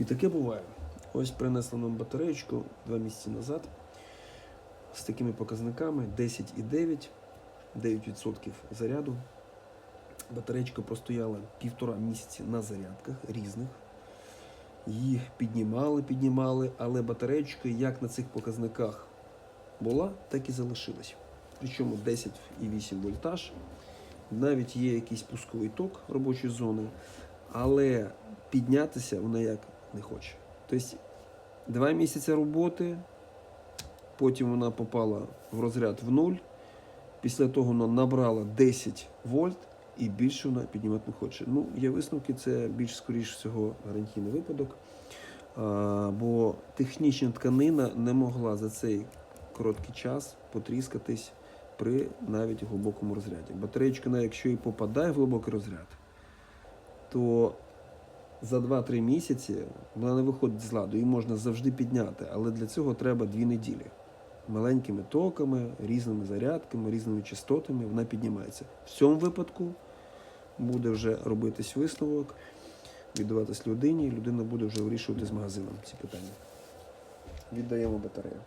І таке буває. Ось принесли нам батареєчку два місяці назад з такими показниками 10,9, 9% заряду. Батареєчка простояла півтора місяці на зарядках різних. Її піднімали, піднімали, але батареєчка як на цих показниках була, так і залишилась. Причому 10,8 вольтаж. Навіть є якийсь пусковий ток робочої зони, але піднятися вона як не хоче. Тобто два місяці роботи, потім вона попала в розряд в нуль, після того вона набрала 10 вольт і більше вона піднімати не хоче. Ну, є висновки, це більш скоріш всього гарантійний випадок. А, бо технічна тканина не могла за цей короткий час потріскатись при навіть глибокому розряді. Батареєчка, якщо і попадає в глибокий розряд, то за 2-3 місяці вона не виходить з ладу, її можна завжди підняти, але для цього треба 2 неділі. Маленькими токами, різними зарядками, різними частотами вона піднімається. В цьому випадку буде вже робитись висновок, віддаватись людині, і людина буде вже вирішувати з магазином ці питання. Віддаємо батарею.